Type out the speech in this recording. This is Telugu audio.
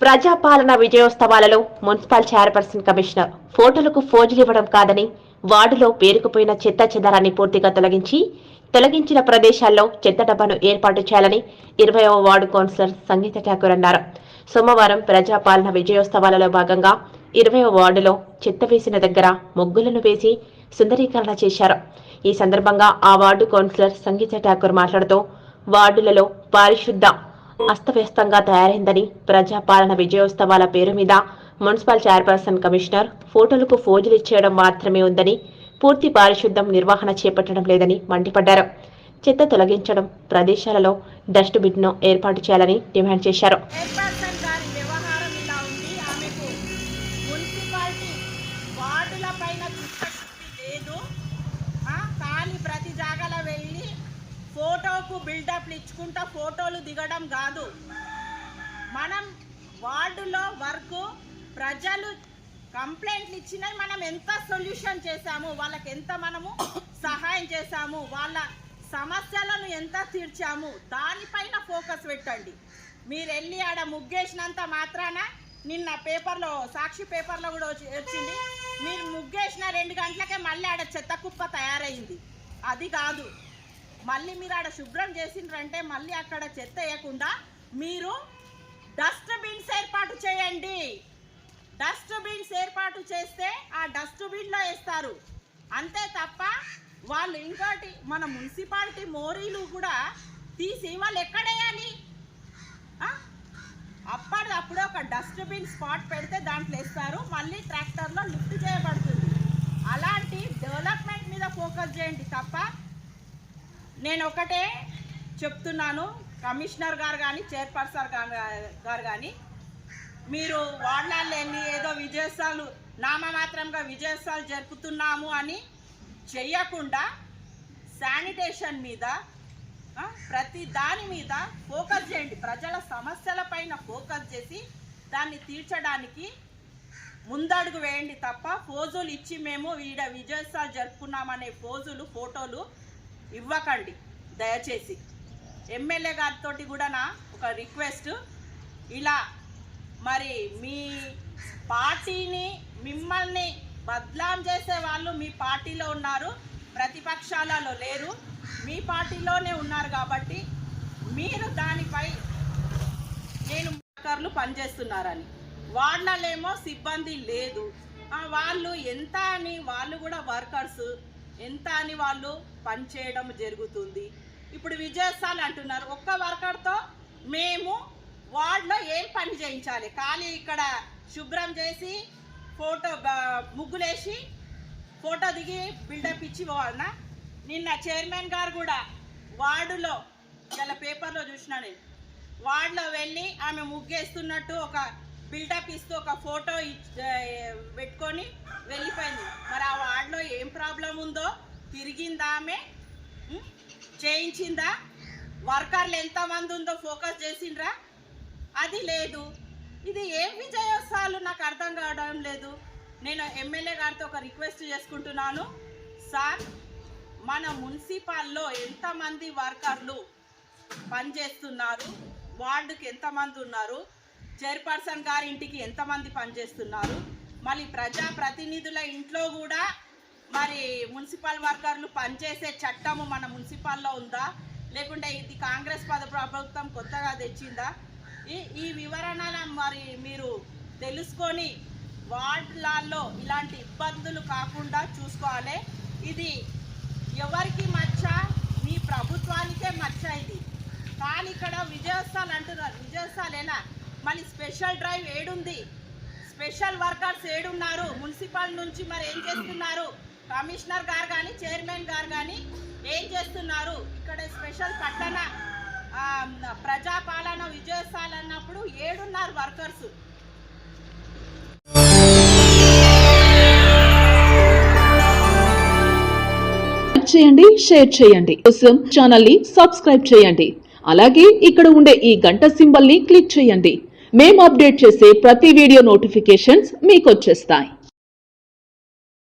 ప్రజాపాలన విజయోత్సవాలలో మున్సిపల్ చైర్పర్సన్ కమిషనర్ ఫోటోలకు ఫోజులు ఇవ్వడం కాదని వార్డులో పేరుకుపోయిన చెత్త చెదారాన్ని పూర్తిగా తొలగించి తొలగించిన ప్రదేశాల్లో చెత్త డబ్బాను ఏర్పాటు చేయాలని ఇరవైవ వార్డు కౌన్సిలర్ సంగీత ఠాకూర్ అన్నారు. సోమవారం ప్రజాపాలన విజయోత్సవాలలో భాగంగా ఇరవైవ వార్డులో చెత్త వేసిన దగ్గర ముగ్గులను వేసి సుందరీకరణ చేశారు. ఈ సందర్భంగా ఆ వార్డు కౌన్సిలర్ సంగీత ఠాకూర్ మాట్లాడుతూ వార్డులలో పారిశుద్ధ అస్తవ్యస్తంగా తయారైందని ప్రజాపాలన విజయోత్సవాల పేరు మీద మున్సిపల్ చైర్పర్సన్ కమిషనర్ ఫోటోలకు ఫోజులు ఇచ్చేయడం మాత్రమే ఉందని పూర్తి పారిశుద్ధం నిర్వహణ చేపట్టడం లేదని మండిపడ్డారు. చెత్త తొలగించడం ప్రదేశాలలో డస్ట్బిన్ను ఏర్పాటు చేయాలని డిమాండ్ చేశారు. ఫోటోకు బిల్డప్లు ఇచ్చుకుంటా ఫోటోలు దిగడం కాదు. మనం వార్డులో వరకు ప్రజలు కంప్లైంట్లు ఇచ్చినవి మనం ఎంత సొల్యూషన్ చేశాము వాళ్ళకి ఎంత మనము సహాయం చేశాము వాళ్ళ సమస్యలను ఎంత తీర్చాము దానిపైన ఫోకస్ పెట్టండి. మీరు వెళ్ళి ఆడ ముగ్గేసినంత మాత్రాన నిన్న పేపర్లో సాక్షి పేపర్లో కూడా వచ్చి- వచ్చింది. మీరు ముగ్గేసిన రెండు గంటలకే మళ్ళీ ఆడ చెత్త కుప్ప తయారైంది. అది కాదు. మళ్ళీ మీరు ఆడ శుభ్రం చేసిండ్రంటే మళ్ళీ అక్కడ చెత్త వేయకుండా మీరు డస్ట్బిన్స్ ఏర్పాటు చేయండి. డస్ట్బిన్స్ ఏర్పాటు చేస్తే ఆ డస్ట్బిన్లో వేస్తారు. అంతే తప్ప వాళ్ళు ఇంకోటి మన మున్సిపాలిటీ మోరీలు కూడా తీసి వాళ్ళు ఎక్కడేయాలి ఆ? అప్పటి అప్పుడు ఒక డస్ట్బిన్ స్పాట్ పెడితే దాంట్లో వేస్తారు. మళ్ళీ ట్రాక్టర్లో లిఫ్ట్ చేయబడుతుంది. అలాంటి డెవలప్మెంట్ మీద ఫోకస్ చేయండి తప్ప నేను ఒకటే చెప్తున్నాను కమిషనర్ గారు కానీ చైర్పర్సన్ గారు కానీ మీరు వార్డులలో ఏదో విజయోత్సవాలు నామమాత్రంగా విజయోత్సవాలు జరుపుతున్నాము అని చెయ్యకుండా శానిటేషన్ మీద ప్రతి దాని మీద ఫోకస్ చేయండి. ప్రజల సమస్యల పైన ఫోకస్ చేసి దాన్ని తీర్చడానికి ముందడుగు వేయండి తప్ప ఫోజులు ఇచ్చి మేము ఈడ విజయోత్సవాలు జరుపుకున్నామనే ఫోజులు ఫోటోలు ఇవ్వకండి దయచేసి. ఎమ్మెల్యే గారితో కూడా నా ఒక రిక్వెస్ట్. ఇలా మరి మీ పార్టీని మిమ్మల్ని బద్లాం చేసే వాళ్ళు మీ పార్టీలో ఉన్నారు ప్రతిపక్షాలలో లేరు. మీ పార్టీలోనే ఉన్నారు కాబట్టి మీరు దానిపై నేను వర్కర్లు పనిచేస్తున్నారని. వాళ్ళలేమో సిబ్బంది లేదు. వాళ్ళు ఎంత అని వాళ్ళు కూడా వర్కర్స్. ఎంత అని వాళ్ళు పనిచేయడం జరుగుతుంది. ఇప్పుడు విజయస్థాన్ అంటున్నారు ఒక్క వర్కర్తో మేము వార్డులో ఏం పని చేయించాలి? ఖాళీ ఇక్కడ శుభ్రం చేసి ఫోటో ముగ్గులేసి ఫోటో దిగి బిల్డప్ ఇచ్చి పోవాలనా? నిన్న చైర్మన్ గారు కూడా వార్డులో చాలా పేపర్లో చూసినా నేను వార్డులో వెళ్ళి ఆమె ముగ్గేస్తున్నట్టు ఒక బిల్డప్ ఇస్తూ ఒక ఫోటో ఇచ్- పెట్టుకొని వెళ్ళిపోయింది. ప్రాబ్లం ఉందో తిరిగిందా ఆమె చేయించిందా? వర్కర్లు ఎంతమంది ఉందో ఫోకస్ చేసిండ్రా? అది లేదు. ఇది ఏం విజయోత్సవాలు నాకు అర్థం కావడం లేదు. నేను ఎమ్మెల్యే గారితో ఒక రిక్వెస్ట్ చేసుకుంటున్నాను. సార్ మన మున్సిపాల్లో ఎంతమంది వర్కర్లు పనిచేస్తున్నారు? వార్డుకి ఎంతమంది ఉన్నారు? చైర్పర్సన్ గారి ఇంటికి ఎంతమంది పనిచేస్తున్నారు? మళ్ళీ ప్రజా ప్రతినిధుల ఇంట్లో కూడా మరి మున్సిపల్ వర్కర్లు పనిచేసే చట్టము మన మున్సిపాల్లో ఉందా? లేకుంటే ఇది కాంగ్రెస్ పద ప్రభుత్వం కొత్తగా తెచ్చిందా? ఈ ఈ వివరణల మరి మీరు తెలుసుకొని వార్డులలో ఇలాంటి ఇబ్బందులు కాకుండా చూసుకోవాలి. ఇది ఎవరికి మచ్చ? మీ ప్రభుత్వానికే మచ్చ ఇది. కానీ ఇక్కడ విజయోత్సవాలు అంటున్నారు. విజయోత్సవాలు ఎలా మళ్ళీ స్పెషల్ డ్రైవ్ ఏడుంది. స్పెషల్ వర్కర్స్ ఏడున్నారు. మున్సిపల్ నుంచి మరి ఏం చేస్తున్నారు? కమిషనర్ గారు కానీ చైర్మన్ గారు కానీ ఏం చేస్తున్నారు? ఇక్కడ స్పెషల్ పట్టణ ప్రజాపాలన విజయోత్సవాలు అన్నప్పుడు ఏడున్నారు వర్కర్స్. చేయండి షేర్ చేయండి. కోసం ఛానల్ని సబ్స్క్రైబ్ చేయండి. అలాగే ఇక్కడ ఉండే ఈ గంట సింబల్ని క్లిక్ చేయండి. మేము అప్డేట్ చేసే ప్రతి వీడియో నోటిఫికేషన్స్ మీకు వచ్చేస్తాయి.